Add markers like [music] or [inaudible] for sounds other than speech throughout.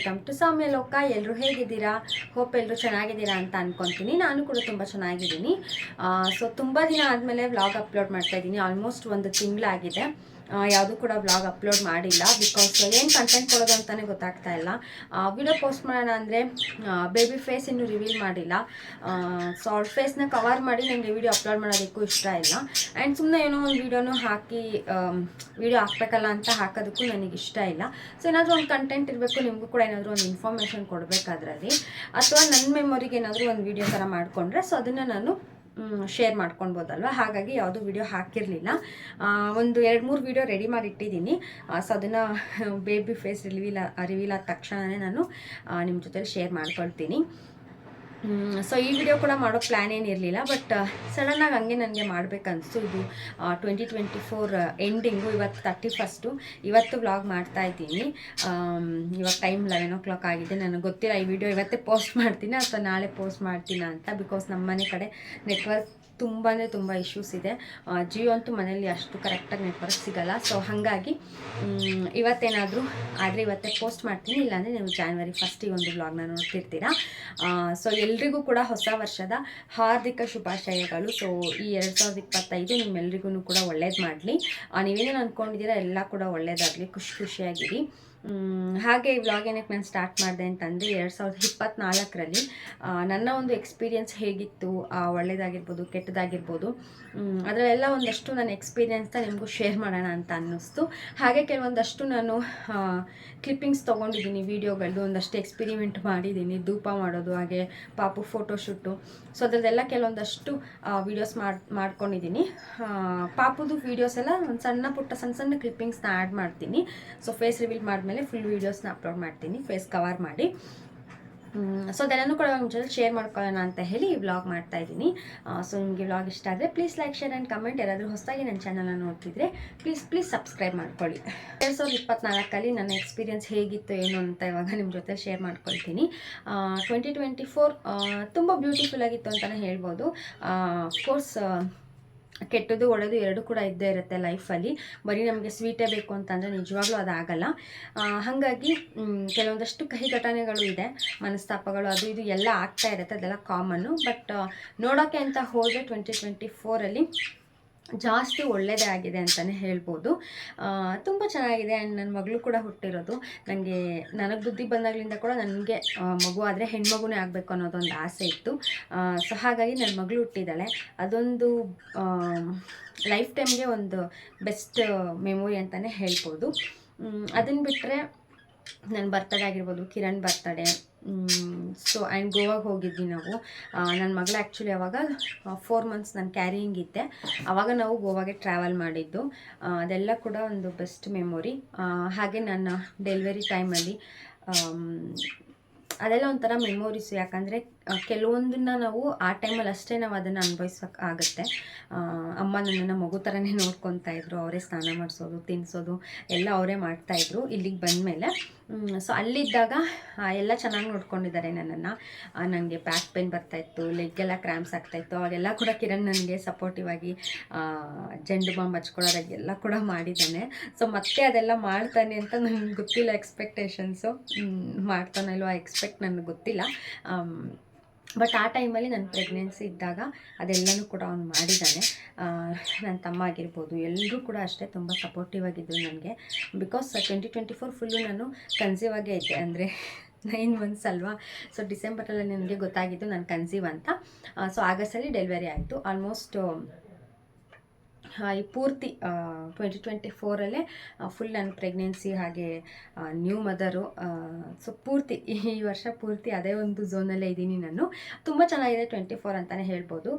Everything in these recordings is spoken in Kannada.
ವೆಲ್ಕಮ್ ಟು ಸೌಮ್ಯ ಲೋಕ. ಎಲ್ಲರೂ ಹೇಗಿದ್ದೀರಾ? ಹೋಪ್ ಎಲ್ಲರೂ ಚೆನ್ನಾಗಿದ್ದೀರಾ ಅಂತ ಅನ್ಕೊತೀನಿ. ನಾನು ಕೂಡ ತುಂಬ ಚೆನ್ನಾಗಿದ್ದೀನಿ. ಸೊ ತುಂಬ ದಿನ ಆದಮೇಲೆ ವ್ಲಾಗ್ ಅಪ್ಲೋಡ್ ಮಾಡ್ತಾ ಇದ್ದೀನಿ. ಆಲ್ಮೋಸ್ಟ್ ಒಂದು ತಿಂಗಳಾಗಿದೆ. ಯಾವುದೂ ಕೂಡ ವ್ಲಾಗ್ ಅಪ್ಲೋಡ್ ಮಾಡಿಲ್ಲ ಬಿಕಾಸ್ ಏನು ಕಂಟೆಂಟ್ ಕೊಡೋದು ಅಂತಲೇ ಗೊತ್ತಾಗ್ತಾ ಇಲ್ಲ. ವಿಡಿಯೋ ಪೋಸ್ಟ್ ಮಾಡೋಣ ಅಂದರೆ ಬೇಬಿ ಫೇಸ್ ಇನ್ನೂ ರಿವೀಲ್ ಮಾಡಿಲ್ಲ. ಸೊ ಅವ್ರ ಫೇಸ್ನ ಕವರ್ ಮಾಡಿ ನನಗೆ ವಿಡಿಯೋ ಅಪ್ಲೋಡ್ ಮಾಡೋದಕ್ಕೂ ಇಷ್ಟ ಇಲ್ಲ. ಆ್ಯಂಡ್ ಸುಮ್ಮನೆ ಏನೋ ಒಂದು ವಿಡಿಯೋನು ಹಾಕಿ ವಿಡಿಯೋ ಹಾಕ್ಬೇಕಲ್ಲ ಅಂತ ಹಾಕೋದಕ್ಕೂ ನನಗೆ ಇಷ್ಟ ಇಲ್ಲ. ಸೊ ಏನಾದರೂ ಒಂದು ಕಂಟೆಂಟ್ ಇರಬೇಕು, ನಿಮಗೂ ಕೂಡ ಏನಾದರೂ ಒಂದು ಇನ್ಫಾರ್ಮೇಷನ್ ಕೊಡಬೇಕಾದ್ರಲ್ಲಿ ಅಥವಾ ನನ್ನ ಮೆಮೊರಿಗೆ ಏನಾದರೂ ಒಂದು ವಿಡಿಯೋ ಥರ ಮಾಡಿಕೊಂಡ್ರೆ ಸೊ ಅದನ್ನು ನಾನು ಶೇರ್ ಮಾಡ್ಕೊಳ್ಬೋದಲ್ವ? ಹಾಗಾಗಿ ಯಾವುದೂ ವಿಡಿಯೋ ಹಾಕಿರಲಿಲ್ಲ. ಒಂದು ಎರಡು ಮೂರು ವಿಡಿಯೋ ರೆಡಿ ಮಾಡಿ ಇಟ್ಟಿದ್ದೀನಿ ಸೊ ಅದನ್ನು ಬೇಬಿ ಫೇಸ್ ರಿವೀಲ್ ರಿವೀಲ್ ಆದ ತಕ್ಷಣವೇ ನಾನು ನಿಮ್ಮ ಜೊತೆಲಿ ಶೇರ್ ಮಾಡ್ಕೊಳ್ತೀನಿ. ಸೊ ಈ ವಿಡಿಯೋ ಕೂಡ ಮಾಡೋ ಪ್ಲ್ಯಾನ್ ಏನಿರಲಿಲ್ಲ ಬಟ್ ಸಡನ್ನಾಗಿ ಹಂಗೆ ನನಗೆ ಮಾಡಬೇಕನ್ನಿಸ್ತು ಇದು ಟ್ವೆಂಟಿ ಟ್ವೆಂಟಿ ಫೋರ್ ಎಂಡಿಂಗು ಇವತ್ತು ತರ್ಟಿ ಫಸ್ಟು ಇವತ್ತು ವ್ಲಾಗ್ ಮಾಡ್ತಾ ಇದ್ದೀನಿ. ಇವಾಗ ಟೈಮ್ ಲೆವೆನ್ ಓ ಕ್ಲಾಕ್ ಆಗಿದೆ. ನನಗೆ ಗೊತ್ತಿಲ್ಲ ಈ ವಿಡಿಯೋ ಇವತ್ತೇ ಪೋಸ್ಟ್ ಮಾಡ್ತೀನಿ ಅಥವಾ ನಾಳೆ ಪೋಸ್ಟ್ ಮಾಡ್ತೀನಿ ಅಂತ ಬಿಕಾಸ್ ನಮ್ಮ ಮನೆ ಕಡೆ ನೆಟ್ವರ್ಕ್ ತುಂಬ ಅಂದರೆ ತುಂಬ ಇಶ್ಯೂಸ್ ಇದೆ. ಜಿಯೋ ಅಂತೂ ಮನೇಲಿ ಅಷ್ಟು ಕರೆಕ್ಟಾಗಿ ನೆಟ್ವರ್ಕ್ ಸಿಗಲ್ಲ. ಸೊ ಹಾಗಾಗಿ ಇವತ್ತೇನಾದರೂ ಆದರೆ ಇವತ್ತೇ ಪೋಸ್ಟ್ ಮಾಡ್ತೀನಿ. ಇಲ್ಲಾಂದರೆ ನೀವು ಜಾನ್ವರಿ ಫಸ್ಟಿಗೆ ಒಂದು ಬ್ಲಾಗ್ನ ನೋಡ್ತಿರ್ತೀರಾ. ಸೊ ಎಲ್ರಿಗೂ ಕೂಡ ಹೊಸ ವರ್ಷದ ಹಾರ್ದಿಕ ಶುಭಾಶಯಗಳು. ಸೊ ಈ ಎರಡು ಸಾವಿರದ ಇಪ್ಪತ್ತೈದು ನಿಮ್ಮೆಲ್ರಿಗೂ ಕೂಡ ಒಳ್ಳೇದು ಮಾಡಲಿ. ನೀವೇನೇನು ಅಂದ್ಕೊಂಡಿದ್ದೀರಾ ಎಲ್ಲ ಕೂಡ ಒಳ್ಳೇದಾಗಲಿ. ಖುಷಿ ಖುಷಿಯಾಗಿರಿ. ಹಾಗೆ ಈ ಏನಕ್ಕೆ ನಾನು ಸ್ಟಾರ್ಟ್ ಮಾಡಿದೆ ಅಂತಂದರೆ ಎರಡು ಸಾವಿರದ ಇಪ್ಪತ್ತ್ನಾಲ್ಕರಲ್ಲಿ ನನ್ನ ಒಂದು ಎಕ್ಸ್ಪೀರಿಯನ್ಸ್ ಹೇಗಿತ್ತು ಒಳ್ಳೆಯದಾಗಿರ್ಬೋದು ಕೆಟ್ಟದಾಗಿರ್ಬೋದು ಅದರಲ್ಲೆಲ್ಲ ಒಂದಷ್ಟು ನನ್ನ ಎಕ್ಸ್ಪೀರಿಯೆನ್ಸ್ನ ನಿಮಗೂ ಶೇರ್ ಮಾಡೋಣ ಅಂತ ಅನ್ನಿಸ್ತು. ಹಾಗೆ ಕೆಲವೊಂದಷ್ಟು ನಾನು ಕ್ಲಿಪ್ಪಿಂಗ್ಸ್ ತೊಗೊಂಡಿದ್ದೀನಿ ವೀಡಿಯೋಗಳದ್ದು ಒಂದಷ್ಟು ಎಕ್ಸ್ಪಿರಿಮೆಂಟ್ ಮಾಡಿದ್ದೀನಿ, ಧೂಪ ಮಾಡೋದು, ಹಾಗೆ ಪಾಪು ಫೋಟೋಶೂಟು ಸೊ ಅದರದ್ದೆಲ್ಲ ಕೆಲವೊಂದಷ್ಟು ವೀಡಿಯೋಸ್ ಮಾಡಿ, ಮಾಡ್ಕೊಂಡಿದ್ದೀನಿ. ಪಾಪುದು ವೀಡಿಯೋಸ್ ಎಲ್ಲ ಒಂದು ಸಣ್ಣ ಪುಟ್ಟ, ಸಣ್ಣ ಸಣ್ಣ ಕ್ಲಿಪ್ಪಿಂಗ್ಸ್ನ ಆ್ಯಡ್ ಮಾಡ್ತೀನಿ. ಸೊ ಫೇಸ್ ರಿವೀಲ್ ಮಾಡಿದ್ಮೇಲೆ ಫುಲ್ ವೀಡಿಯೋಸ್ನ ಅಪ್ಲೋಡ್ ಮಾಡ್ತೀನಿ ಫೇಸ್ ಕವರ್ ಮಾಡಿ. ಸೊ ಅದೆಲ್ಲನೂ ಕೂಡ ನಿಮ್ಮ ಜೊತೆ ಶೇರ್ ಮಾಡ್ಕೊಳ್ಳೋಣ ಅಂತ ಹೇಳಿ ಈ ವ್ಲಾಗ್ ಮಾಡ್ತಾ ಇದ್ದೀನಿ. ಸೊ ನಿಮಗೆ ವ್ಲಾಗ್ ಇಷ್ಟ ಆದರೆ please like share and comment ಯಾರಾದರೂ ಹೊಸದಾಗಿ ನನ್ನ ಚಾನಲನ್ನು ನೋಡ್ತಿದ್ರೆ ಪ್ಲೀಸ್ ಪ್ಲೀಸ್ ಸಬ್ಸ್ಕ್ರೈಬ್ ಮಾಡ್ಕೊಳ್ಳಿ. ಎರಡು ಸಾವಿರದ ಇಪ್ಪತ್ನಾಲ್ಕಲ್ಲಿ ನನ್ನ ಎಕ್ಸ್ಪೀರಿಯನ್ಸ್ ಹೇಗಿತ್ತು, ಏನು ಅಂತ ಇವಾಗ ನಿಮ್ಮ ಜೊತೆ ಶೇರ್ ಮಾಡ್ಕೊಳ್ತೀನಿ. ಟ್ವೆಂಟಿ ಟ್ವೆಂಟಿ ಫೋರ್ ತುಂಬ ಬ್ಯೂಟಿಫುಲ್ ಆಗಿತ್ತು ಅಂತಲೇ ಹೇಳ್ಬೋದು. ಕೋರ್ಸ್ ಕೆಟ್ಟದ್ದು ಒಳ್ಳೆಯದು ಎರಡು ಕೂಡ ಇದ್ದೇ ಇರುತ್ತೆ ಲೈಫಲ್ಲಿ ಬರೀ ನಮಗೆ ಸ್ವೀಟೇ ಬೇಕು ಅಂತಂದರೆ ನಿಜವಾಗ್ಲೂ ಅದಾಗಲ್ಲ. ಆಗಲ್ಲ ಹಾಗಾಗಿ ಕೆಲವೊಂದಷ್ಟು ಕಹಿ ಘಟನೆಗಳು ಇದೆ, ಮನಸ್ತಾಪಗಳು, ಅದು ಇದು ಎಲ್ಲ ಆಗ್ತಾ ಇರುತ್ತೆ, ಅದೆಲ್ಲ ಕಾಮನ್ನು ಬಟ್ ನೋಡೋಕ್ಕೆ ಅಂತ ಹೋದರೆ ಟ್ವೆಂಟಿ ಟ್ವೆಂಟಿ ಫೋರಲ್ಲಿ ಜಾಸ್ತಿ ಒಳ್ಳೆಯದೇ ಆಗಿದೆ ಅಂತಲೇ ಹೇಳ್ಬೋದು. ತುಂಬ ಚೆನ್ನಾಗಿದೆ ಆ್ಯಂಡ್ ನನ್ನ ಮಗಳು ಕೂಡ ಹುಟ್ಟಿರೋದು. ನನಗೆ ನನಗೆ ಬುದ್ಧಿ ಬಂದಾಗಲಿಂದ ಕೂಡ ನನಗೆ ಮಗು ಆದರೆ ಹೆಣ್ಮಗುನೇ ಆಗಬೇಕು ಅನ್ನೋದೊಂದು ಆಸೆ ಇತ್ತು. ಸೊ ಹಾಗಾಗಿ ನನ್ನ ಮಗಳು ಹುಟ್ಟಿದ್ದಾಳೆ. ಅದೊಂದು ಲೈಫ್ ಟೈಮ್ಗೆ ಒಂದು ಬೆಸ್ಟ್ ಮೆಮೊರಿ ಅಂತಲೇ ಹೇಳ್ಬೋದು. ಅದನ್ನು ಬಿಟ್ಟರೆ ನನ್ನ ಬರ್ತಡೇ ಆಗಿರ್ಬೋದು, ಕಿರಣ್ ಬರ್ತಡೇ ಸೊ ಆ್ಯಂಡ್ ಗೋವಾಗೆ ಹೋಗಿದ್ವಿ ನಾವು. ನನ್ನ ಮಗಳು ಆ್ಯಕ್ಚುಲಿ ಅವಾಗ ಫೋರ್ ಮಂತ್ಸ್ ನಾನು ಕ್ಯಾರಿಯಿಂಗ್ ಇದ್ದೆ. ಆವಾಗ ನಾವು ಗೋವಾಗೆ ಟ್ರಾವೆಲ್ ಮಾಡಿದ್ದು. ಅದೆಲ್ಲ ಕೂಡ ಒಂದು ಬೆಸ್ಟ್ ಮೆಮೊರಿ ಹಾಗೆ ನನ್ನ ಡೆಲಿವರಿ ಟೈಮಲ್ಲಿ ಅದೆಲ್ಲ ಒಂಥರ ಮೆಮೊರೀಸು ಯಾಕಂದರೆ ಕೆಲವೊಂದನ್ನ ನಾವು ಆ ಟೈಮಲ್ಲಿ ಅಷ್ಟೇ ನಾವು ಅದನ್ನು ಅನುಭವಿಸೋಕೆ ಆಗುತ್ತೆ. ಅಮ್ಮ ನನ್ನನ್ನು ಮಗು ಥರನೇ ನೋಡ್ಕೊತಾ ಇದ್ರು. ಅವರೇ ಸ್ನಾನ ಮಾಡಿಸೋದು ತಿನ್ನಿಸೋದು ಎಲ್ಲ ಅವರೇ ಮಾಡ್ತಾಯಿದ್ರು ಇಲ್ಲಿಗೆ ಬಂದಮೇಲೆ. ಸೊ ಅಲ್ಲಿದ್ದಾಗ ಎಲ್ಲ ಚೆನ್ನಾಗಿ ನೋಡ್ಕೊಂಡಿದ್ದಾರೆ ನನ್ನನ್ನು. ನನಗೆ ಬ್ಯಾಕ್ ಪೇನ್ ಬರ್ತಾಯಿತ್ತು ಲೆಗ್ಗೆಲ್ಲ ಕ್ರ್ಯಾಂಪ್ಸ್ ಆಗ್ತಾಯಿತ್ತು ಅವಾಗೆಲ್ಲ ಕೂಡ ಕಿರಣ್ ನನಗೆ ಸಪೋರ್ಟಿವ್ ಆಗಿ ಜಂಡು ಬಾಂಬ್ ಹಚ್ಕೊಳ್ಳೋದಾಗಿ ಎಲ್ಲ ಕೂಡ ಮಾಡಿದ್ದಾನೆ. ಸೊ ಮತ್ತೆ ಅದೆಲ್ಲ ಮಾಡ್ತಾನೆ ಅಂತ ನನಗೆ ಗೊತ್ತಿಲ್ಲ ಎಕ್ಸ್ಪೆಕ್ಟೇಷನ್ಸು ಮಾಡ್ತಾನೆ ಇಲ್ವೋ ಎಕ್ಸ್ಪೆಕ್ಟ್ ನನಗೆ ಗೊತ್ತಿಲ್ಲ. ಬಟ್ ಆ ಟೈಮಲ್ಲಿ ನನ್ನ ಪ್ರೆಗ್ನೆನ್ಸಿ ಇದ್ದಾಗ ಅದೆಲ್ಲನೂ ಕೂಡ ಅವ್ನು ಮಾಡಿದ್ದಾನೆ ನನ್ನ ತಮ್ಮ ಆಗಿರ್ಬೋದು ಎಲ್ಲರೂ ಕೂಡ ಅಷ್ಟೇ ತುಂಬ ಸಪೋರ್ಟಿವ್ ಆಗಿದ್ದರು ನನಗೆ. Because twenty twenty four full ನಾನು ಕನ್ಸೀವ್ ಆಗೇ ಇದ್ದೆ. ಅಂದರೆ ನೈನ್ ಮಂತ್ಸ್ ಅಲ್ವಾ? ಸೊ ಡಿಸೆಂಬರಲ್ಲಿ ನನಗೆ ಗೊತ್ತಾಗಿದ್ದು ನಾನು ಕನ್ಸೀವ್ ಅಂತ. ಸೊ ಆಗಸ್ಟಲ್ಲಿ ಡೆಲಿವರಿ ಆಯಿತು. ಆಲ್ಮೋಸ್ಟ್ ಈ ಪೂರ್ತಿ ಟ್ವೆಂಟಿ ಟ್ವೆಂಟಿ ಫೋರಲ್ಲೇ ಫುಲ್ ನನ್ನ ಪ್ರೆಗ್ನೆನ್ಸಿ ಹಾಗೆ ನ್ಯೂ ಮದರು ಸೊ ಪೂರ್ತಿ, ಈ ವರ್ಷ ಪೂರ್ತಿ ಅದೇ ಒಂದು ಝೋನಲ್ಲೇ ಇದ್ದೀನಿ ನಾನು. ತುಂಬ ಚೆನ್ನಾಗಿದೆ ಟ್ವೆಂಟಿ ಫೋರ್ ಅಂತಲೇ ಹೇಳ್ಬೋದು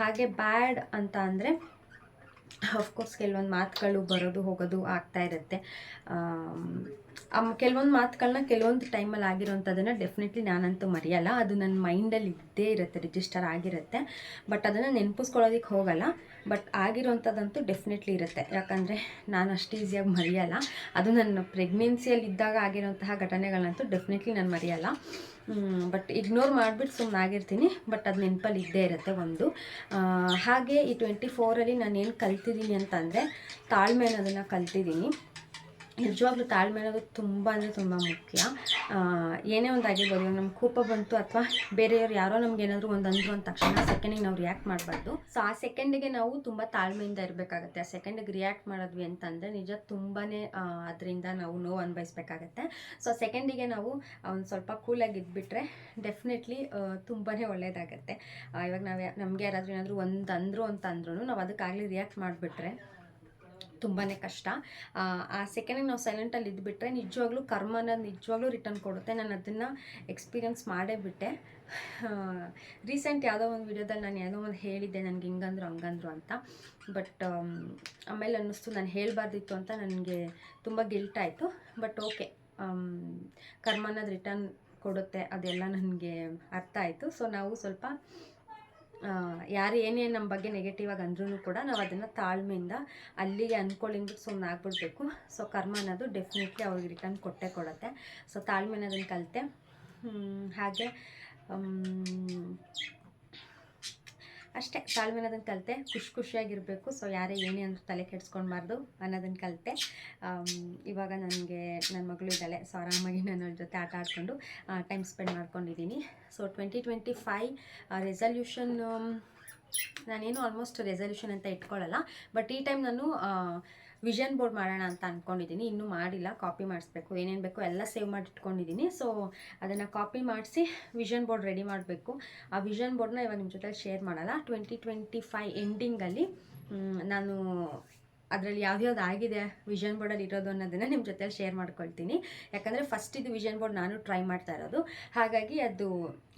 ಹಾಗೆ ಬ್ಯಾಡ್ ಅಂತ ಅಂದರೆ ಅಫ್ಕೋರ್ಸ್ ಕೆಲವೊಂದು ಮಾತುಗಳು ಬರೋದು, ಹೋಗೋದು, ಆಗ್ತಾ ಇರುತ್ತೆ. ಕೆಲವೊಂದು ಮಾತುಗಳನ್ನ ಕೆಲವೊಂದು ಟೈಮಲ್ಲಿ ಆಗಿರೋಂಥದ್ದನ್ನು ಡೆಫಿನೆಟ್ಲಿ ನಾನಂತೂ ಮರೆಯಲ್ಲ. ಅದು ನನ್ನ ಮೈಂಡಲ್ಲಿ ಇದ್ದೇ ಇರುತ್ತೆ ರಿಜಿಸ್ಟರ್ ಆಗಿರುತ್ತೆ. ಬಟ್ ಅದನ್ನು ನೆನಪಿಸ್ಕೊಳ್ಳೋದಕ್ಕೆ ಹೋಗಲ್ಲ. ಬಟ್ ಆಗಿರೋಂಥದ್ದಂತೂ ಡೆಫಿನೆಟ್ಲಿ ಇರುತ್ತೆ. ಯಾಕಂದರೆ ನಾನು ಅಷ್ಟು ಈಸಿಯಾಗಿ ಮರೆಯಲ್ಲ. ಅದು ನನ್ನ ಪ್ರೆಗ್ನೆನ್ಸಿಯಲ್ಲಿ ಇದ್ದಾಗ ಆಗಿರೋಂತಹ ಘಟನೆಗಳನ್ನಂತೂ ಡೆಫಿನೆಟ್ಲಿ ನಾನು ಮರೆಯಲ್ಲ. ಬಟ್ ಇಗ್ನೋರ್ ಮಾಡಿಬಿಟ್ಟು ಸುಮ್ಮನೆ ಆಗಿರ್ತೀನಿ. ಬಟ್ ಅದು ನೆನಪಲ್ಲಿ ಇದ್ದೇ ಇರುತ್ತೆ ಒಂದು. ಹಾಗೆ ಈ ಟ್ವೆಂಟಿ ಫೋರಲ್ಲಿ ನಾನು ಏನು ಕಲ್ತಿದ್ದೀನಿ ಅಂತಂದರೆ ತಾಳ್ಮೆ ಅನ್ನೋದನ್ನು ಕಲ್ತಿದ್ದೀನಿ. ನಿಜವಾಗ್ಲೂ ತಾಳ್ಮೆ ಅನ್ನೋದು ತುಂಬ ಅಂದರೆ ತುಂಬ ಮುಖ್ಯ. ಏನೇ ಒಂದು ಆಗಿರ್ಬೋದು ಇವಾಗ ನಮ್ಗೆ ಕೋಪ ಬಂತು ಅಥವಾ ಬೇರೆಯವ್ರು ಯಾರೋ ನಮ್ಗೆ ಏನಾದರೂ ಒಂದು ಅಂದರು ಅಂದ ತಕ್ಷಣ ಸೆಕೆಂಡಿಗೆ ನಾವು ರಿಯಾಕ್ಟ್ ಮಾಡಬಾರ್ದು. ಸೊ ಆ ಸೆಕೆಂಡಿಗೆ ನಾವು ತುಂಬ ತಾಳ್ಮೆಯಿಂದ ಇರಬೇಕಾಗತ್ತೆ. ಆ ಸೆಕೆಂಡಿಗೆ ರಿಯಾಕ್ಟ್ ಮಾಡಿದ್ವಿ ಅಂತಂದರೆ ನಿಜ ತುಂಬಾ ಅದರಿಂದ ನಾವು ನೋವು ಅನುಭವಿಸ್ಬೇಕಾಗತ್ತೆ. ಸೊ ಸೆಕೆಂಡಿಗೆ ನಾವು ಒಂದು ಸ್ವಲ್ಪ ಕೂಲಾಗಿ ಇದ್ಬಿಟ್ರೆ ಡೆಫಿನೆಟ್ಲಿ ತುಂಬಾ ಒಳ್ಳೆಯದಾಗತ್ತೆ ಇವಾಗ ನಾವು ನಮಗೆ ಯಾರಾದರೂ ಏನಾದರೂ ಒಂದು ಅಂದರು ಅಂತ ಅಂದ್ರೂ ನಾವು ಅದಕ್ಕಾಗಲಿ ರಿಯಾಕ್ಟ್ ಮಾಡಿಬಿಟ್ರೆ ತುಂಬಾ ಕಷ್ಟ. ಆ, ಸೆಕೆಂಡಿಗೆ ನಾವು ಸೈಲೆಂಟಲ್ಲಿ ಇದ್ಬಿಟ್ರೆ ನಿಜವಾಗ್ಲೂ ಕರ್ಮ ಅನ್ನೋದು ನಿಜವಾಗ್ಲೂ ರಿಟರ್ನ್ ಕೊಡುತ್ತೆ. ನಾನು ಅದನ್ನು ಎಕ್ಸ್ಪೀರಿಯನ್ಸ್ ಮಾಡೇ ಬಿಟ್ಟೆ. ರೀಸೆಂಟ್ ಯಾವುದೋ ಒಂದು ವಿಡಿಯೋದಲ್ಲಿ ನಾನು ಯಾವುದೋ ಒಂದು ಹೇಳಿದ್ದೆ ನನಗೆ ಹಿಂಗಂದ್ರು ಹಂಗಂದ್ರು ಅಂತ. ಬಟ್ ಆಮೇಲೆ ಅನ್ನಿಸ್ತು ನಾನು ಹೇಳಬಾರ್ದಿತ್ತು ಅಂತ ನನಗೆ ತುಂಬ ಗಿಲ್ಟ್ ಆಯಿತು. ಬಟ್ ಓಕೆ ಕರ್ಮ ಅನ್ನೋದು ರಿಟರ್ನ್ ಕೊಡುತ್ತೆ ಅದೆಲ್ಲ ನನಗೆ ಅರ್ಥ ಆಯಿತು. ಸೊ ನಾವು ಸ್ವಲ್ಪ ಯಾರು ಏನೇ ನಮ್ಮ ಬಗ್ಗೆ ನೆಗೆಟಿವ್ ಆಗಿ ಅಂದ್ರೂ ಕೂಡ ನಾವು ಅದನ್ನು ತಾಳ್ಮೆಯಿಂದ ಅಲ್ಲಿಗೆ ಅಂದ್ಕೊಳ್ಳಿ ಅಂದ್ಬಿಟ್ಟು ಸುಮ್ಮನೆ ಆಗ್ಬಿಡ್ಬೇಕು. ಸೊ ಕರ್ಮ ಅನ್ನೋದು ಡೆಫಿನೆಟ್ಲಿ ಅವ್ರಿಗೆ ರಿಟರ್ನ್ ಕೊಟ್ಟೆ ಕೊಡುತ್ತೆ. ಸೊ ತಾಳ್ಮೆ ಅನ್ನೋದನ್ನು ಕಲಿತೆ. ಹಾಗೆ ಅಷ್ಟೇ ತಾಳ್ಮೆ ಅನ್ನೋದನ್ನು ಕಲಿತೆ. ಖುಷಿ ಖುಷಿಯಾಗಿರಬೇಕು. ಸೊ ಯಾರೇ ಏನೇ ಅಂದ್ರೂ ತಲೆ ಕೆಡಿಸ್ಕೊಳ್ಬಾರ್ದು ಅನ್ನೋದನ್ನು ಕಲಿತೆ. ಇವಾಗ ನನಗೆ ನನ್ನ ಮಗಳು ಇದ್ದಾಳೆ. ಸೊ ಆರಾಮಾಗಿ ನಾನು ಅವ್ರ ಜೊತೆ ಆಟ ಆಡಿಕೊಂಡು ಟೈಮ್ ಸ್ಪೆಂಡ್ ಮಾಡ್ಕೊಂಡಿದ್ದೀನಿ. So twenty twenty five resolution ನಾನೇನು ಆಲ್ಮೋಸ್ಟ್ ರೆಸಲ್ಯೂಷನ್ ಅಂತ ಇಟ್ಕೊಳ್ಳಲ್ಲ ಬಟ್ ಈ ಟೈಮ್ ನಾನು ವಿಷನ್ ಬೋರ್ಡ್ ಮಾಡೋಣ ಅಂತ ಅಂದ್ಕೊಂಡಿದ್ದೀನಿ ಇನ್ನೂ ಮಾಡಿಲ್ಲ. ಕಾಪಿ ಮಾಡಿಸ್ಬೇಕು. ಏನೇನು ಬೇಕೋ ಎಲ್ಲ ಸೇವ್ ಮಾಡಿ ಇಟ್ಕೊಂಡಿದ್ದೀನಿ ಸೊ ಅದನ್ನು ಕಾಪಿ ಮಾಡಿಸಿ ವಿಷನ್ ಬೋರ್ಡ್ ರೆಡಿ ಮಾಡಬೇಕು. ಆ ವಿಷನ್ ಬೋರ್ಡ್ನ ಇವಾಗ ನಿಮ್ಮ ಜೊತೆ ಶೇರ್ ಮಾಡಲ್ಲ ಟ್ವೆಂಟಿ ಟ್ವೆಂಟಿ ಫೈವ್ ಎಂಡಿಂಗಲ್ಲಿ ನಾನು ಅದರಲ್ಲಿ ಯಾವ್ಯಾವ್ದು ಆಗಿದೆ ವಿಷನ್ ಬೋರ್ಡಲ್ಲಿ ಇರೋದು ಅನ್ನೋದನ್ನು ನಿಮ್ಮ ಜೊತೆ ಶೇರ್ ಮಾಡ್ಕೊಳ್ತೀನಿ. ಯಾಕಂದರೆ ಫಸ್ಟ್ ಇದು ವಿಷನ್ ಬೋರ್ಡ್ ನಾನು ಟ್ರೈ ಮಾಡ್ತಾ ಇರೋದು. ಹಾಗಾಗಿ ಅದು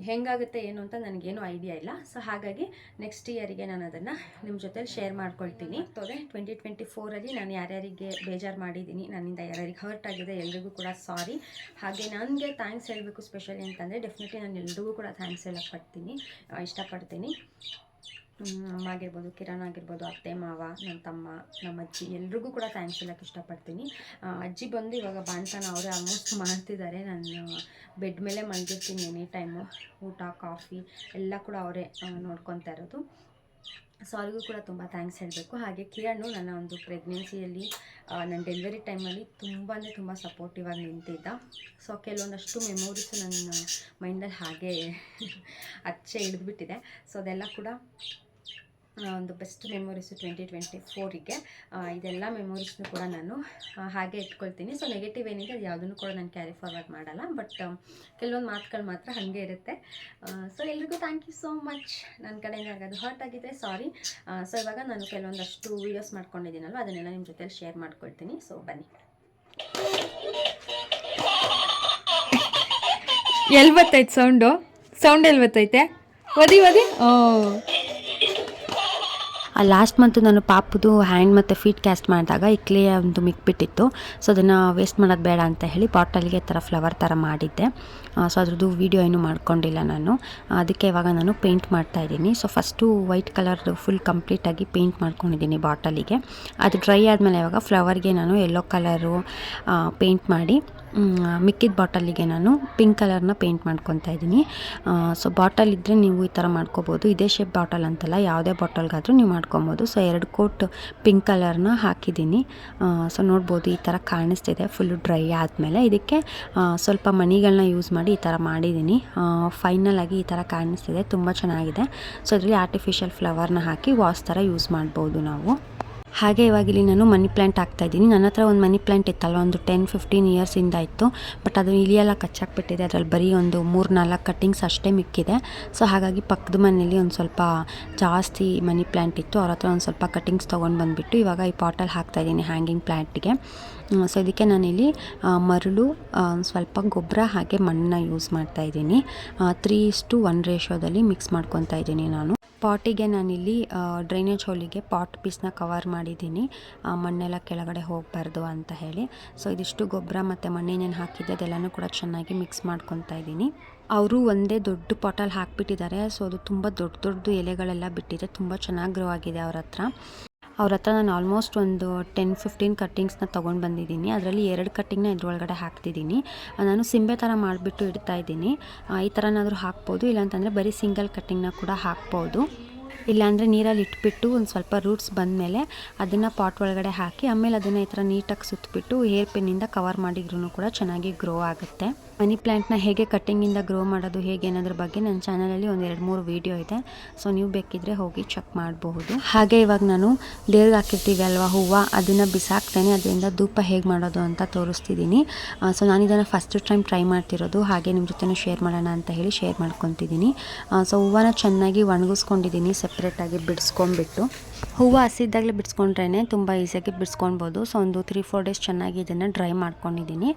ಹೆಂಗಾಗುತ್ತೆ ಏನು ಅಂತ ನನಗೇನು ಐಡಿಯಾ ಇಲ್ಲ. ಸೊ ಹಾಗಾಗಿ ನೆಕ್ಸ್ಟ್ ಇಯರಿಗೆ ನಾನು ಅದನ್ನು ನಿಮ್ಮ ಜೊತೆ ಶೇರ್ ಮಾಡ್ಕೊಳ್ತೀನಿ. ಟ್ವೆಂಟಿ ಟ್ವೆಂಟಿ ಫೋರಲ್ಲಿ ನಾನು ಯಾರ್ಯಾರಿಗೆ ಬೇಜಾರು ಮಾಡಿದ್ದೀನಿ ನನ್ನಿಂದ ಯಾರ್ಯಾರಿಗೆ ಹರ್ಟ್ ಆಗಿದೆ ಎಲ್ರಿಗೂ ಕೂಡ ಸಾರಿ ಹಾಗೆ ನನಗೆ ಥ್ಯಾಂಕ್ಸ್ ಹೇಳಬೇಕು ಸ್ಪೆಷಲಿ ಅಂತಂದರೆ ಡೆಫಿನೆಟ್ಲಿ ನಾನು ಎಲ್ರಿಗೂ ಕೂಡ ಥ್ಯಾಂಕ್ಸ್ ಹೇಳಕ್ಕೆ ಪಡ್ತೀನಿ ಇಷ್ಟಪಡ್ತೀನಿ. ಅಮ್ಮ ಆಗಿರ್ಬೋದು ಕಿರಣ್ ಆಗಿರ್ಬೋದು ಅತ್ತೆ, ಮಾವ ನನ್ನ ತಮ್ಮ, ನಮ್ಮ ಅಜ್ಜಿ, ಎಲ್ರಿಗೂ ಕೂಡ ಥ್ಯಾಂಕ್ಸ್ ಹೇಳಕ್ಕೆ ಇಷ್ಟಪಡ್ತೀನಿ. ಅಜ್ಜಿ ಬಂದು ಇವಾಗ ಬಾಣ್ತನ ಅವರೇ ಆಲ್ಮೋಸ್ಟ್ ಮಾಡ್ತಿದ್ದಾರೆ. ನಾನು ಬೆಡ್ ಮೇಲೆ ಮಲಗಿರ್ತೀನಿ ಎನಿ ಟೈಮು ಊಟ ಕಾಫಿ ಎಲ್ಲ ಕೂಡ ಅವರೇ ನೋಡ್ಕೊತಾ ಇರೋದು. ಸೊ ಅವ್ರಿಗೂ ಕೂಡ ತುಂಬ ಥ್ಯಾಂಕ್ಸ್ ಹೇಳಬೇಕು. ಹಾಗೆ ಕಿರಣ್ ನನ್ನ ಒಂದು ಪ್ರೆಗ್ನೆನ್ಸಿಯಲ್ಲಿ ನನ್ನ ಡೆಲಿವರಿ ಟೈಮಲ್ಲಿ ತುಂಬ ಅಂದರೆ ತುಂಬ ಸಪೋರ್ಟಿವ್ ಆಗಿ ನಿಂತಿದ್ದ. ಸೊ ಕೆಲವೊಂದಷ್ಟು ಮೆಮೊರೀಸು ನನ್ನ ಮೈಂಡಲ್ಲಿ ಹಾಗೆ [laughs] ಅಚ್ಚೆ ಹಿಡಿದ್ಬಿಟ್ಟಿದೆ ಸೊ ಅದೆಲ್ಲ ಕೂಡ ಒಂದು ಬೆಸ್ಟ್ ಮೆಮೊರೀಸು ಟ್ವೆಂಟಿ ಟ್ವೆಂಟಿ ಫೋರಿಗೆ ಇದೆಲ್ಲ ಮೆಮೊರೀಸ್ನು ಕೂಡ ನಾನು ಹಾಗೆ ಇಟ್ಕೊಳ್ತೀನಿ. ಸೊ ನೆಗೆಟಿವ್ ಏನಿದೆ ಅದು ಯಾವುದನ್ನು ಕೂಡ ನಾನು ಕ್ಯಾರಿ ಫಾರ್ವರ್ಡ್ ಮಾಡಲ್ಲ. ಬಟ್ ಕೆಲವೊಂದು ಮಾತುಗಳು ಮಾತ್ರ ಹಾಗೆ ಇರುತ್ತೆ. ಸೊ ಎಲ್ರಿಗೂ ಥ್ಯಾಂಕ್ ಯು ಸೋ ಮಚ್ ನನ್ನ ಕಡೆಯಿಂದ ಹಾಗಾದ್ರೆ ಹರ್ಟ್ ಆಗಿದೆ ಸಾರಿ ಸೊ ಇವಾಗ ನಾನು ಕೆಲವೊಂದಷ್ಟು ವೀಡಿಯೋಸ್ ಮಾಡ್ಕೊಂಡಿದ್ದೀನಲ್ವ? ಅದನ್ನೆಲ್ಲ ನಿಮ್ಮ ಜೊತೆಲಿ ಶೇರ್ ಮಾಡ್ಕೊಳ್ತೀನಿ. ಸೊ ಬನ್ನಿ. ಎಲ್ಲಿ ಬರ್ತೈತೆ ಸೌಂಡು ಸೌಂಡ್ ಎಲ್ಲಿ ಬರ್ತೈತೆ ಒದಿ ಒದಿ. ಓ. ಲಾಸ್ಟ್ ಮಂತು ನಾನು ಪಾಪದು ಹ್ಯಾಂಡ್ ಮತ್ತು ಫೀಟ್ ಕ್ಯಾಸ್ಟ್ ಮಾಡಿದಾಗ ಇಕ್ಲಿ ಒಂದು ಮಿಕ್ಬಿಟ್ಟಿತ್ತು. ಸೊ ಅದನ್ನು ವೇಸ್ಟ್ ಮಾಡೋದು ಬೇಡ ಅಂತ ಹೇಳಿ ಬಾಟಲ್ಗೆ ಥರ ಫ್ಲವರ್ ಥರ ಮಾಡಿದ್ದೆ. ಸೊ ಅದ್ರದ್ದು ವೀಡಿಯೋ ಏನೂ ಮಾಡ್ಕೊಂಡಿಲ್ಲ ನಾನು. ಅದಕ್ಕೆ ಇವಾಗ ನಾನು ಪೇಂಟ್ ಮಾಡ್ತಾ ಇದ್ದೀನಿ. ಸೊ ಫಸ್ಟು ವೈಟ್ ಕಲರ್ದು ಫುಲ್ ಕಂಪ್ಲೀಟಾಗಿ ಪೇಂಟ್ ಮಾಡ್ಕೊಂಡಿದ್ದೀನಿ ಬಾಟಲಿಗೆ ಅದು ಡ್ರೈ ಆದಮೇಲೆ ಇವಾಗ ಫ್ಲವರ್ಗೆ ನಾನು ಯೆಲ್ಲೋ ಕಲರು ಪೇಂಟ್ ಮಾಡಿ ಮಿಕ್ಕಿದ ಬಾಟಲಿಗೆ ನಾನು ಪಿಂಕ್ ಕಲರ್ನ ಪೇಂಟ್ ಮಾಡ್ಕೊತಾ ಇದ್ದೀನಿ. ಸೊ ಬಾಟಲ್ ಇದ್ದರೆ ನೀವು ಈ ಥರ ಮಾಡ್ಕೋಬೋದು. ಇದೇ ಶೇಪ್ ಬಾಟಲ್ ಅಂತಲ್ಲ, ಯಾವುದೇ ಬಾಟಲ್ಗಾದರೂ ನೀವು ಮಾಡ್ಕೊಬೋದು. ಸೊ ಎರಡು ಕೋಟ್ ಪಿಂಕ್ ಕಲರ್ನ ಹಾಕಿದ್ದೀನಿ. ಸೊ ನೋಡ್ಬೋದು ಈ ಥರ ಕಾಣಿಸ್ತಿದೆ ಫುಲ್ಲು ಡ್ರೈ ಆದಮೇಲೆ. ಇದಕ್ಕೆ ಸ್ವಲ್ಪ ಮಣಿಗಳನ್ನ ಯೂಸ್ ಮಾಡಿ ಈ ಥರ ಮಾಡಿದ್ದೀನಿ. ಫೈನಲ್ ಆಗಿ ಈ ಥರ ಕಾಣಿಸ್ತಿದೆ, ತುಂಬ ಚೆನ್ನಾಗಿದೆ. ಸೊ ಅದರಲ್ಲಿ ಆರ್ಟಿಫಿಷಿಯಲ್ ಫ್ಲವರ್ನ ಹಾಕಿ ವಾಸ್ ಥರ ಯೂಸ್ ಮಾಡ್ಬೋದು ನಾವು. ಹಾಗೆ ಇವಾಗ ಇಲ್ಲಿ ನಾನು ಮನಿ ಪ್ಲ್ಯಾಂಟ್ ಹಾಕ್ತಾ ಇದ್ದೀನಿ. ನನ್ನ ಹತ್ರ ಒಂದು ಮನಿ ಪ್ಲ್ಯಾಂಟ್ ಇತ್ತಲ್ವ? ಒಂದು ಟೆನ್ ಫಿಫ್ಟೀನ್ ಇಯರ್ಸಿಂದ ಇತ್ತು. ಬಟ್ ಅದು ಇಲಿಯೆಲ್ಲ ಕಚ್ಚಾಕ್ಬಿಟ್ಟಿದೆ. ಅದರಲ್ಲಿ ಬರೀ ಒಂದು ಮೂರು, ನಾಲ್ಕು ಕಟ್ಟಿಂಗ್ಸ್ ಅಷ್ಟೇ ಮಿಕ್ಕಿದೆ. ಸೊ ಹಾಗಾಗಿ ಪಕ್ಕದ ಮನೇಲಿ ಒಂದು ಸ್ವಲ್ಪ ಜಾಸ್ತಿ ಮನಿ ಪ್ಲ್ಯಾಂಟ್ ಇತ್ತು. ಅವ್ರ ಹತ್ರ ಒಂದು ಸ್ವಲ್ಪ ಕಟ್ಟಿಂಗ್ಸ್ ತೊಗೊಂಡು ಬಂದುಬಿಟ್ಟು ಇವಾಗ ಈ ಪಾಟಲ್ಲಿ ಹಾಕ್ತಾ ಇದ್ದೀನಿ ಹ್ಯಾಂಗಿಂಗ್ ಪ್ಲ್ಯಾಂಟಿಗೆ ಸೊ ಇದಕ್ಕೆ ನಾನಿಲ್ಲಿ ಮರಳು ಸ್ವಲ್ಪ ಗೊಬ್ಬರ ಹಾಗೆ ಮಣ್ಣನ್ನ ಯೂಸ್ ಮಾಡ್ತಾ ಇದ್ದೀನಿ. ತ್ರೀ ಇಷ್ಟು ಒನ್ ರೇಷೋದಲ್ಲಿ ಮಿಕ್ಸ್ ಮಾಡ್ಕೊತಾ ಇದ್ದೀನಿ ನಾನು. ಪಾಟಿಗೆ ನಾನಿಲ್ಲಿ ಡ್ರೈನೇಜ್ ಹೋಲಿಗೆ ಪಾಟ್ ಪೀಸ್ನ ಕವರ್ ಮಾಡಿದ್ದೀನಿ. ಮಣ್ಣೆಲ್ಲ ಕೆಳಗಡೆ ಹೋಗಬಾರ್ದು ಅಂತ ಹೇಳಿ. ಸೊ ಇದಿಷ್ಟು ಗೊಬ್ಬರ ಮತ್ತು ಮಣ್ಣೇನೇನು ಹಾಕಿದ್ದೆ, ಅದೆಲ್ಲನೂ ಕೂಡ ಚೆನ್ನಾಗಿ ಮಿಕ್ಸ್ ಮಾಡ್ಕೊತಾ ಇದ್ದೀನಿ. ಅವರು ಒಂದೇ ದೊಡ್ಡ ಪಾಟಲ್ಲಿ ಹಾಕಿಬಿಟ್ಟಿದ್ದಾರೆ. ಸೊ ಅದು ತುಂಬ ದೊಡ್ಡ ದೊಡ್ಡ ಎಲೆಗಳೆಲ್ಲ ಬಿಟ್ಟಿದೆ. ತುಂಬ ಚೆನ್ನಾಗಿ ಗ್ರೋ ಆಗಿದೆ ಅವ್ರ ಹತ್ರ. ಅವ್ರ ಹತ್ರ ನಾನು ಆಲ್ಮೋಸ್ಟ್ ಒಂದು ಟೆನ್ ಫಿಫ್ಟೀನ್ ಕಟ್ಟಿಂಗ್ಸ್ನ ತೊಗೊಂಡು ಬಂದಿದ್ದೀನಿ. ಅದರಲ್ಲಿ ಎರಡು ಕಟ್ಟಿಂಗ್ನ ಇದ್ರೊಳಗಡೆ ಹಾಕ್ತಿದ್ದೀನಿ. ನಾನು ಸಿಂಬೆ ಥರ ಮಾಡಿಬಿಟ್ಟು ಇಡ್ತಾ ಇದ್ದೀನಿ. ಈ ಥರನಾದರೂ ಹಾಕ್ಬೋದು, ಇಲ್ಲಾಂತಂದರೆ ಬರೀ ಸಿಂಗಲ್ ಕಟ್ಟಿಂಗ್ನ ಕೂಡ ಹಾಕ್ಬೋದು. ಇಲ್ಲಾಂದರೆ ನೀರಲ್ಲಿ ಇಟ್ಬಿಟ್ಟು ಒಂದು ಸ್ವಲ್ಪ ರೂಟ್ಸ್ ಬಂದಮೇಲೆ ಅದನ್ನು ಪಾಟ್ ಒಳಗಡೆ ಹಾಕಿ, ಆಮೇಲೆ ಅದನ್ನು ಈ ಥರ ನೀಟಾಗಿ ಸುತ್ತಬಿಟ್ಟು ಹೇರ್ ಪಿನ್ನಿಂದ ಕವರ್ ಮಾಡಿದ್ರೂ ಕೂಡ ಚೆನ್ನಾಗಿ ಗ್ರೋ ಆಗುತ್ತೆ. ಮನಿ ಪ್ಲ್ಯಾಂಟ್ನ ಹೇಗೆ ಕಟ್ಟಿಂಗಿಂದ ಗ್ರೋ ಮಾಡೋದು, ಹೇಗೆ ಅನ್ನೋದ್ರ ಬಗ್ಗೆ ನನ್ನ ಚಾನಲಲ್ಲಿ ಒಂದು ಎರಡು ಮೂರು ವೀಡಿಯೋ ಇದೆ. ಸೊ ನೀವು ಬೇಕಿದ್ರೆ ಹೋಗಿ ಚೆಕ್ ಮಾಡಬಹುದು. ಹಾಗೆ ಇವಾಗ ನಾನು ದೇವ್ರಿಗೆ ಹಾಕಿರ್ತೀವಿ ಅಲ್ವಾ, ಹೂವು, ಅದನ್ನು ಬಿಸಾಕ್ತೇನೆ, ಅದರಿಂದ ಧೂಪ ಹೇಗೆ ಮಾಡೋದು ಅಂತ ತೋರಿಸ್ತಿದ್ದೀನಿ ಸೊ ನಾನು ಇದನ್ನು ಫಸ್ಟ್ ಟೈಮ್ ಟ್ರೈ ಮಾಡ್ತಿರೋದು, ಹಾಗೆ ನಿಮ್ಮ ಜೊತೆ ಶೇರ್ ಮಾಡೋಣ ಅಂತ ಹೇಳಿ ಶೇರ್ ಮಾಡ್ಕೊತಿದ್ದೀನಿ ಸೊ ಹೂವನ್ನ ಚೆನ್ನಾಗಿ ಒಣಗಿಸ್ಕೊಂಡಿದ್ದೀನಿ ಸಪ್ರೇಟಾಗಿ ಬಿಡಿಸ್ಕೊಂಡ್ಬಿಟ್ಟು. ಹೂವು ಹಸಿದ್ದಾಗಲೇ ಬಿಡಿಸ್ಕೊಂಡ್ರೇ ತುಂಬ ಈಸಿಯಾಗಿ ಬಿಡಿಸ್ಕೊಳ್ಬೋದು ಸೊ ಒಂದು ತ್ರೀ ಫೋರ್ ಡೇಸ್ ಚೆನ್ನಾಗಿ ಇದನ್ನು ಡ್ರೈ ಮಾಡ್ಕೊಂಡಿದ್ದೀನಿ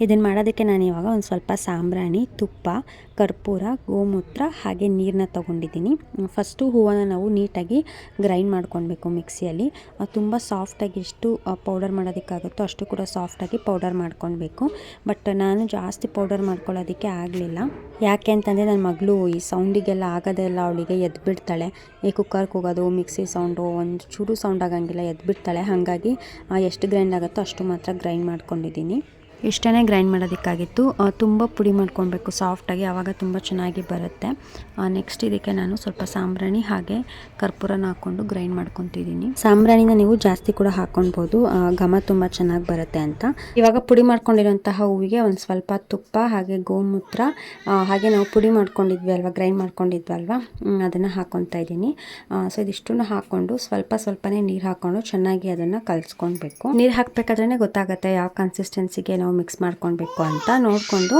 ಇದನ್ನು ಮಾಡೋದಕ್ಕೆ ನಾನು ಇವಾಗ ಒಂದು ಸ್ವಲ್ಪ ಸಾಂಬ್ರಾಣಿ ತುಪ್ಪ ಕರ್ಪೂರ ಗೋಮೂತ್ರ ಹಾಗೆ ನೀರನ್ನ ತೊಗೊಂಡಿದ್ದೀನಿ. ಫಸ್ಟು ಹೂವನ್ನು ನಾವು ನೀಟಾಗಿ ಗ್ರೈಂಡ್ ಮಾಡ್ಕೊಳ್ಬೇಕು ಮಿಕ್ಸಿಯಲ್ಲಿ. ತುಂಬ ಸಾಫ್ಟಾಗಿ ಎಷ್ಟು ಪೌಡರ್ ಮಾಡೋದಕ್ಕಾಗುತ್ತೋ ಅಷ್ಟು ಕೂಡ ಸಾಫ್ಟಾಗಿ ಪೌಡರ್ ಮಾಡ್ಕೊಳ್ಬೇಕು. ಬಟ್ ನಾನು ಜಾಸ್ತಿ ಪೌಡರ್ ಮಾಡ್ಕೊಳ್ಳೋದಕ್ಕೆ ಆಗಲಿಲ್ಲ. ಯಾಕೆ ಅಂತಂದರೆ ನನ್ನ ಮಗಳು ಈ ಸೌಂಡಿಗೆಲ್ಲ ಆಗೋದೆಲ್ಲ ಅವಳಿಗೆ ಎದ್ಬಿಡ್ತಾಳೆ. ಈ ಕುಕ್ಕರ್ಗೆ ಹೋಗೋದು ಮಿಕ್ಸಿ ಸೌಂಡು ಒಂದು ಚೂರು ಸೌಂಡ್ ಆಗಂಗಿಲ್ಲ ಎದ್ಬಿಡ್ತಾಳೆ. ಹಾಗಾಗಿ ಆ, ಎಷ್ಟು ಗ್ರೈಂಡ್ ಆಗುತ್ತೋ ಅಷ್ಟು ಮಾತ್ರ ಗ್ರೈಂಡ್ ಮಾಡ್ಕೊಂಡಿದ್ದೀನಿ. ಇಷ್ಟೇ ಗ್ರೈಂಡ್ ಮಾಡೋದಕ್ಕಾಗಿತ್ತು. ತುಂಬ ಪುಡಿ ಮಾಡ್ಕೊಳ್ಬೇಕು ಸಾಫ್ಟಾಗಿ ಆವಾಗ ತುಂಬ ಚೆನ್ನಾಗಿ ಬರುತ್ತೆ. ನೆಕ್ಸ್ಟ್ ಇದಕ್ಕೆ ನಾನು ಸ್ವಲ್ಪ ಸಾಂಬ್ರಾಣಿ ಹಾಗೆ ಕರ್ಪೂರನ ಹಾಕ್ಕೊಂಡು ಗ್ರೈಂಡ್ ಮಾಡ್ಕೊತಿದ್ದೀನಿ. ಸಾಂಬ್ರಾಣಿನ ನೀವು ಜಾಸ್ತಿ ಕೂಡ ಹಾಕ್ಕೊಳ್ಬೋದು ಘಮ ತುಂಬ ಚೆನ್ನಾಗಿ ಬರುತ್ತೆ ಅಂತ. ಇವಾಗ ಪುಡಿ ಮಾಡ್ಕೊಂಡಿರುವಂತಹ ಹೂವಿಗೆ ಒಂದು ಸ್ವಲ್ಪ ತುಪ್ಪ, ಹಾಗೆ ಗೋಮೂತ್ರ ಹಾಗೆ ನಾವು ಪುಡಿ ಮಾಡ್ಕೊಂಡಿದ್ವಿ ಅಲ್ವಾ, ಗ್ರೈಂಡ್ ಮಾಡ್ಕೊಂಡಿದ್ವಿ ಅಲ್ವಾ ಅದನ್ನು ಹಾಕ್ಕೊತಾ ಇದ್ದೀನಿ. ಸೊ ಇದಿಷ್ಟನ್ನು ಹಾಕ್ಕೊಂಡು ಸ್ವಲ್ಪ ಸ್ವಲ್ಪನೇ ನೀರು ಹಾಕ್ಕೊಂಡು ಚೆನ್ನಾಗಿ ಅದನ್ನು ಕಲಿಸ್ಕೊಳ್ಬೇಕು. ನೀರು ಹಾಕಬೇಕಾದ್ರೆ ಗೊತ್ತಾಗುತ್ತೆ ಯಾವ ಕನ್ಸಿಸ್ಟೆನ್ಸಿಗೆ ನಾವು ಮಿಕ್ಸ್ ಮಾಡ್ಕೊಳ್ಬೇಕು ಅಂತ ನೋಡಿಕೊಂಡು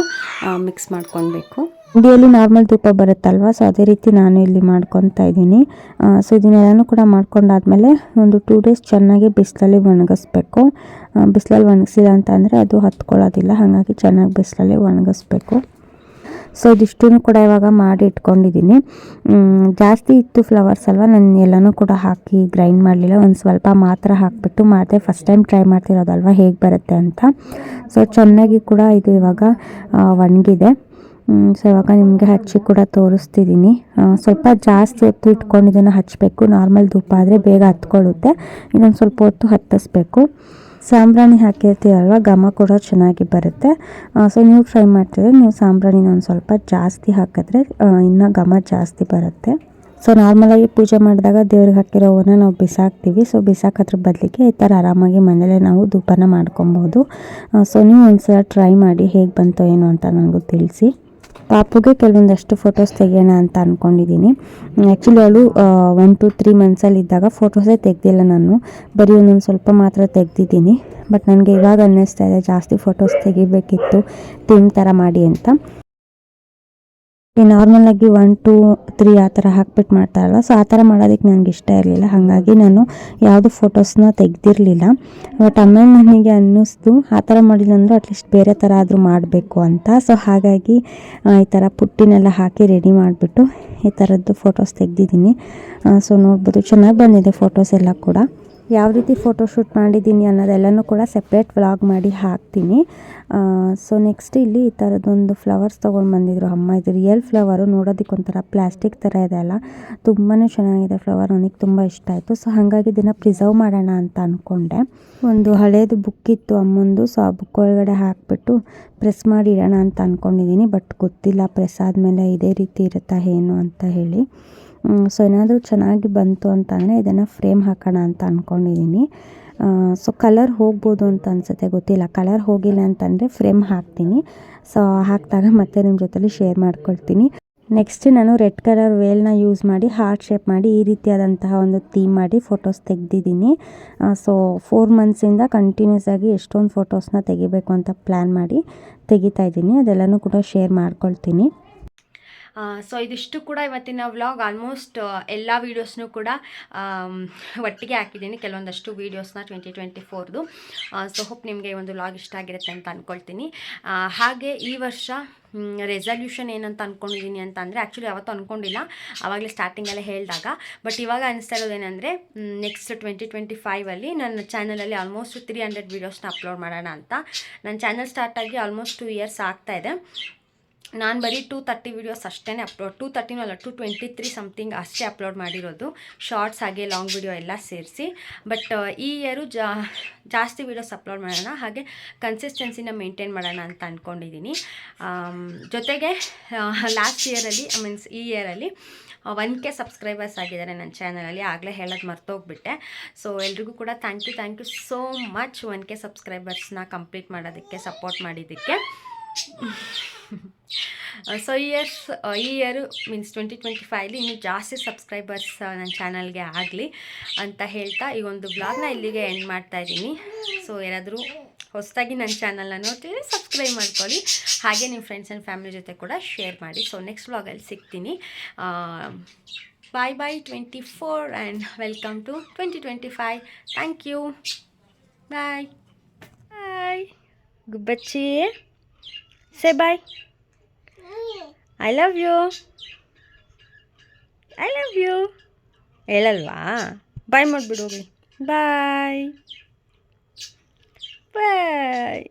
ಮಿಕ್ಸ್ ಮಾಡ್ಕೊಳ್ಬೇಕು. ಉಂಡಿಯಲ್ಲಿ ನಾರ್ಮಲ್ ತುಪ್ಪ ಬರುತ್ತಲ್ವ? ಸೊ ಅದೇ ರೀತಿ ನಾನು ಇಲ್ಲಿ ಮಾಡ್ಕೊತಾ ಇದ್ದೀನಿ. ಸೊ ಇದನ್ನೆಲ್ಲನೂ ಕೂಡ ಮಾಡ್ಕೊಂಡಾದ್ಮೇಲೆ ಒಂದು ಟೂ ಡೇಸ್ ಚೆನ್ನಾಗಿ ಬಿಸಿಲಲ್ಲಿ ಒಣಗಿಸ್ಬೇಕು. ಬಿಸಿಲಲ್ಲಿ ಒಣಗಿಸಿಲ್ಲ ಅಂತಂದರೆ ಅದು ಹತ್ಕೊಳ್ಳೋದಿಲ್ಲ. ಹಾಗಾಗಿ ಚೆನ್ನಾಗಿ ಬಿಸಿಲಲ್ಲಿ ಒಣಗಿಸ್ಬೇಕು. ಸೊ ಇದಿಷ್ಟೂ ಕೂಡ ಇವಾಗ ಮಾಡಿ ಇಟ್ಕೊಂಡಿದ್ದೀನಿ. ಜಾಸ್ತಿ ಇತ್ತು ಫ್ಲವರ್ಸ್ ಅಲ್ವಾ? ನಾನು ಎಲ್ಲನೂ ಕೂಡ ಹಾಕಿ ಗ್ರೈಂಡ್ ಮಾಡಲಿಲ್ಲ. ಒಂದು ಸ್ವಲ್ಪ ಮಾತ್ರ ಹಾಕಿಬಿಟ್ಟು ಮಾಡಿದೆ. ಫಸ್ಟ್ ಟೈಮ್ ಟ್ರೈ ಮಾಡ್ತಿರೋದಲ್ವ? ಹೇಗೆ ಬರುತ್ತೆ ಅಂತ. ಸೊ ಚೆನ್ನಾಗಿ ಕೂಡ ಇದು ಇವಾಗ ಒಣಗಿದೆ. ಸೊ ಇವಾಗ ನಿಮಗೆ ಹಚ್ಚಿ ಕೂಡ ತೋರಿಸ್ತಿದ್ದೀನಿ ಸ್ವಲ್ಪ ಜಾಸ್ತಿ ಹೊತ್ತು ಇಟ್ಕೊಂಡು ಇದನ್ನು ಹಚ್ಚಬೇಕು ನಾರ್ಮಲ್ ಧೂಪ ಆದರೆ ಬೇಗ ಹತ್ಕೊಳ್ಳುತ್ತೆ. ಇನ್ನೊಂದು ಸ್ವಲ್ಪ ಹೊತ್ತು ಹತ್ತಿಸ್ಬೇಕು. ಸಾಂಬ್ರಾಣಿ ಹಾಕಿರ್ತೀವಲ್ವ ಘಮ ಕೂಡ ಚೆನ್ನಾಗಿ ಬರುತ್ತೆ. ಸೊ ನೀವು ಟ್ರೈ ಮಾಡ್ತಿದ್ರೆ ನೀವು ಸಾಂಬ್ರಾಣಿನ ಒಂದು ಸ್ವಲ್ಪ ಜಾಸ್ತಿ ಹಾಕಿದ್ರೆ ಇನ್ನೂ ಘಮ ಜಾಸ್ತಿ ಬರುತ್ತೆ. ಸೊ ನಾರ್ಮಲಾಗಿ ಪೂಜೆ ಮಾಡಿದಾಗ ದೇವ್ರಿಗೆ ಹಾಕಿರೋ ಹೂವನ್ನ ನಾವು ಬಿಸಾಕ್ತೀವಿ. ಸೊ ಬಿಸಾಕೋದ್ರ ಬದಲಿಗೆ ಈ ಥರ ಆರಾಮಾಗಿ ಮನೇಲೆ ನಾವು ಧೂಪನ ಮಾಡ್ಕೊಬೋದು. ಸೊ ನೀವು ಒಂದ್ಸಲ ಟ್ರೈ ಮಾಡಿ ಹೇಗೆ ಬಂತೋ ಏನು ಅಂತ ನನಗೂ ತಿಳಿಸಿ. ಪಾಪುಗೆ ಕೆಲವೊಂದಷ್ಟು ಫೋಟೋಸ್ ತೆಗೆಯೋಣ ಅಂತ ಅಂದ್ಕೊಂಡಿದ್ದೀನಿ ಆ್ಯಕ್ಚುಲಿ ಅವಳು ಒನ್ ಟು ತ್ರೀ ಮಂತ್ಸಲ್ಲಿ ಇದ್ದಾಗ ಫೋಟೋಸೇ ತೆಗೆದಿಲ್ಲ ನಾನು. ಬರೀ ಒಂದೊಂದು ಸ್ವಲ್ಪ ಮಾತ್ರ ತೆಗೆದಿದ್ದೀನಿ. ಬಟ್ ನನಗೆ ಇವಾಗ ಅನ್ನಿಸ್ತಾ ಇದೆ ಜಾಸ್ತಿ ಫೋಟೋಸ್ ತೆಗಿಬೇಕಿತ್ತು. ಟೀಮ್ ಥರ ಮಾಡಿ ಅಂತ. ಈ ನಾರ್ಮಲಾಗಿ ಒನ್ ಟೂ ತ್ರೀ ಆ ಥರ ಹಾಕ್ಬಿಟ್ಟು ಮಾಡ್ತಾರಲ್ಲ ಸೊ ಆ ಥರ ಮಾಡೋದಕ್ಕೆ ನನಗೆ ಇಷ್ಟ ಇರಲಿಲ್ಲ. ಹಾಗಾಗಿ ನಾನು ಯಾವುದು ಫೋಟೋಸ್ನ ತೆಗ್ದಿರಲಿಲ್ಲ. ಬಟ್ ಆಮೇಲೆ ನನಗೆ ಅನ್ನಿಸ್ತು, ಆ ಥರ ಮಾಡಿಲ್ಲ ಅಂದರೆ ಅಟ್ಲೀಸ್ಟ್ ಬೇರೆ ಥರ ಆದರೂ ಮಾಡಬೇಕು ಅಂತ. ಸೊ ಹಾಗಾಗಿ ಈ ಥರ ಪುಟ್ಟಿನೆಲ್ಲ ಹಾಕಿ ರೆಡಿ ಮಾಡಿಬಿಟ್ಟು ಈ ಥರದ್ದು ಫೋಟೋಸ್ ತೆಗೆದಿದ್ದೀನಿ. ಸೊ ನೋಡ್ಬೋದು, ಚೆನ್ನಾಗಿ ಬಂದಿದೆ ಫೋಟೋಸ್ ಎಲ್ಲ ಕೂಡ. ಯಾವ ರೀತಿ ಫೋಟೋಶೂಟ್ ಮಾಡಿದ್ದೀನಿ ಅನ್ನೋದೆಲ್ಲನೂ ಕೂಡ ಸೆಪ್ರೇಟ್ ವ್ಲಾಗ್ ಮಾಡಿ ಹಾಕ್ತೀನಿ. ಸೊ ನೆಕ್ಸ್ಟ್ ಇಲ್ಲಿ ಈ ಥರದ್ದೊಂದು ಫ್ಲವರ್ಸ್ ತೊಗೊಂಡು ಬಂದಿದ್ರು. ಅಮ್ಮ, ಇದು ರಿಯಲ್ ಫ್ಲವರು ನೋಡೋದಕ್ಕೆ ಒಂಥರ ಪ್ಲಾಸ್ಟಿಕ್ ಥರ ಇದೆ ಅಲ್ಲ? ತುಂಬಾ ಚೆನ್ನಾಗಿದೆ ಫ್ಲವರ್ ನನಗೆ ತುಂಬ ಇಷ್ಟ ಆಯಿತು. ಸೊ ಹಾಗಾಗಿ ಇದನ್ನು ಪ್ರಿಸರ್ವ್ ಮಾಡೋಣ ಅಂತ ಅಂದ್ಕೊಂಡೆ ಒಂದು ಹಳೇದು ಬುಕ್ ಇತ್ತು ಅಮ್ಮಂದು ಸೊ ಆ ಬುಕ್ ಒಳಗಡೆ ಹಾಕಿಬಿಟ್ಟು ಪ್ರೆಸ್ ಮಾಡಿ ಇಡೋಣ ಅಂತ ಅಂದ್ಕೊಂಡಿದ್ದೀನಿ ಬಟ್ ಗೊತ್ತಿಲ್ಲ ಪ್ರೆಸ್ ಆದಮೇಲೆ ಇದೇ ರೀತಿ ಇರುತ್ತಾ, ಏನು ಅಂತ ಹೇಳಿ. ಸೊ ಏನಾದರೂ ಚೆನ್ನಾಗಿ ಬಂತು ಅಂತಂದರೆ ಇದನ್ನು ಫ್ರೇಮ್ ಹಾಕೋಣ ಅಂತ ಅಂದ್ಕೊಂಡಿದ್ದೀನಿ ಸೊ ಕಲರ್ ಹೋಗ್ಬೋದು ಅಂತ ಅನಿಸುತ್ತೆ, ಗೊತ್ತಿಲ್ಲ. ಕಲರ್ ಹೋಗಿಲ್ಲ ಅಂತಂದರೆ ಫ್ರೇಮ್ ಹಾಕ್ತೀನಿ. ಸೊ ಹಾಕಿದಾಗ ಮತ್ತೆ ನಿಮ್ಮ ಜೊತೆಲಿ ಶೇರ್ ಮಾಡ್ಕೊಳ್ತೀನಿ. ನೆಕ್ಸ್ಟ್ ನಾನು ರೆಡ್ ಕಲರ್ ವೇಲ್ನ ಯೂಸ್ ಮಾಡಿ ಹಾರ್ಟ್ ಶೇಪ್ ಮಾಡಿ, ಈ ರೀತಿಯಾದಂತಹ ಒಂದು ಥೀಮ್ ಮಾಡಿ ಫೋಟೋಸ್ ತೆಗೆದಿದ್ದೀನಿ. ಸೊ ಫೋರ್ ಮಂತ್ಸಿಂದ ಕಂಟಿನ್ಯೂಸ್ ಆಗಿ ಎಷ್ಟೊಂದು ಫೋಟೋಸ್ನ ತೆಗಿಬೇಕು ಅಂತ ಪ್ಲ್ಯಾನ್ ಮಾಡಿ ತೆಗಿತಾ ಇದ್ದೀನಿ. ಅದೆಲ್ಲನೂ ಕೂಡ ಶೇರ್ ಮಾಡ್ಕೊಳ್ತೀನಿ. ಸೊ ಇದಿಷ್ಟು ಕೂಡ ಇವತ್ತಿನ ವ್ಲಾಗ್ ಆಲ್ಮೋಸ್ಟ್ ಎಲ್ಲ ವೀಡಿಯೋಸ್ನೂ ಕೂಡ ಒಟ್ಟಿಗೆ ಹಾಕಿದ್ದೀನಿ, ಕೆಲವೊಂದಷ್ಟು ವೀಡಿಯೋಸ್ನ ಟ್ವೆಂಟಿ ಟ್ವೆಂಟಿ ಫೋರ್ದು ಸೊ ಹೋಪ್ ನಿಮಗೆ ಒಂದು ವ್ಲಾಗ್ ಇಷ್ಟ ಆಗಿರುತ್ತೆ ಅಂತ ಅಂದ್ಕೊಳ್ತೀನಿ ಹಾಗೆ ಈ ವರ್ಷ ರೆಸಲ್ಯೂಷನ್ ಏನಂತ ಅಂದ್ಕೊಂಡಿದ್ದೀನಿ ಅಂತ ಅಂದರೆ ಆ್ಯಕ್ಚುಲಿ ಯಾವತ್ತೂ ಅಂದ್ಕೊಂಡಿಲ್ಲ ಆವಾಗಲೇ ಸ್ಟಾರ್ಟಿಂಗಲ್ಲೇ ಹೇಳಿದಾಗ. ಬಟ್ ಇವಾಗ ಅನಿಸ್ತಾ ಇರೋದೇನೆಂದರೆ ನೆಕ್ಸ್ಟ್ ಟ್ವೆಂಟಿ ಟ್ವೆಂಟಿ ಫೈವಲ್ಲಿ ನನ್ನ ಚಾನಲಲ್ಲಿ ಆಲ್ಮೋಸ್ಟ್ ತ್ರೀ ಹಂಡ್ರೆಡ್ ವೀಡಿಯೋಸ್ನ ಅಪ್ಲೋಡ್ ಮಾಡೋಣ ಅಂತ. ನನ್ನ ಚಾನಲ್ ಸ್ಟಾರ್ಟ್ ಆಗಿ ಆಲ್ಮೋಸ್ಟ್ ಟೂ ಇಯರ್ಸ್ ಆಗ್ತಾಯಿದೆ ನಾನು ಬರೀ ಟೂ ತರ್ಟಿ ವೀಡಿಯೋಸ್ ಅಷ್ಟೇ ಅಪ್ಲೋಡ್ ಟೂ ತರ್ಟಿನೂ ಅಲ್ಲ ಟು ಟ್ವೆಂಟಿ ತ್ರೀ ಸಮಥಿಂಗ್ ಅಷ್ಟೇ ಅಪ್ಲೋಡ್ ಮಾಡಿರೋದು. ಶಾರ್ಟ್ಸ್ ಹಾಗೆ ಲಾಂಗ್ ವಿಡಿಯೋ ಎಲ್ಲ ಸೇರಿಸಿ. ಬಟ್ ಈ ಇಯರು ಜಾ, ಜಾಸ್ತಿ ವೀಡಿಯೋಸ್ ಅಪ್ಲೋಡ್ ಮಾಡೋಣ, ಹಾಗೆ ಕನ್ಸಿಸ್ಟೆನ್ಸಿನ ಮೇಂಟೈನ್ ಮಾಡೋಣ ಅಂತ ಅಂದ್ಕೊಂಡಿದ್ದೀನಿ ಜೊತೆಗೆ ಲಾಸ್ಟ್ ಇಯರಲ್ಲಿ ಐ ಮೀನ್ಸ್ ಈ ಇಯರಲ್ಲಿ ಒನ್ ಕೆ ಸಬ್ಸ್ಕ್ರೈಬರ್ಸ್ ಆಗಿದ್ದಾರೆ ನನ್ನ ಚಾನಲಲ್ಲಿ ಆಗಲೇ ಹೇಳೋದು ಮರ್ತೋಗ್ಬಿಟ್ಟೆ. ಸೊ ಎಲ್ರಿಗೂ ಕೂಡ thank you thank you so much one K ಸಬ್ಸ್ಕ್ರೈಬರ್ಸ್ನ complete ಮಾಡೋದಕ್ಕೆ ಸಪೋರ್ಟ್ ಮಾಡಿದ್ದಕ್ಕೆ. [laughs] ಸೊ ಇಯರ್ಸ್ ಈ ಇಯರು ಮೀನ್ಸ್ ಟ್ವೆಂಟಿ ಟ್ವೆಂಟಿ ಫೈವ್ಲಿ ಇನ್ನೂ ಜಾಸ್ತಿ ಸಬ್ಸ್ಕ್ರೈಬರ್ಸ್ ನನ್ನ ಚಾನಲ್ಗೆ ಆಗಲಿ ಅಂತ ಹೇಳ್ತಾ ಈ ಒಂದು ಬ್ಲಾಗ್ನ ಇಲ್ಲಿಗೆ ಎಂಡ್ ಮಾಡ್ತಾ ಇದ್ದೀನಿ. ಸೊ ಏನಾದರೂ ಹೊಸದಾಗಿ ನನ್ನ ಚಾನಲ್ನ ನೋಡ್ತೀನಿ ಸಬ್ಸ್ಕ್ರೈಬ್ ಮಾಡ್ಕೊಳ್ಳಿ. ಹಾಗೆ ನಿಮ್ಮ ಫ್ರೆಂಡ್ಸ್ ಆ್ಯಂಡ್ ಫ್ಯಾಮಿಲಿ ಜೊತೆ ಕೂಡ ಶೇರ್ ಮಾಡಿ. ಸೊ ನೆಕ್ಸ್ಟ್ ಬ್ಲಾಗಲ್ಲಿ ಸಿಗ್ತೀನಿ. Bye bye twenty four and welcome to twenty twenty five thank you bye bye ಗುಬ್ಬಚ್ಚಿ. Say bye I love you I love you ಹೇಳಲ್ವಾ bye ಮಾಡಿಬಿಡು ಹೋಗ್ಲಿ. Bye bye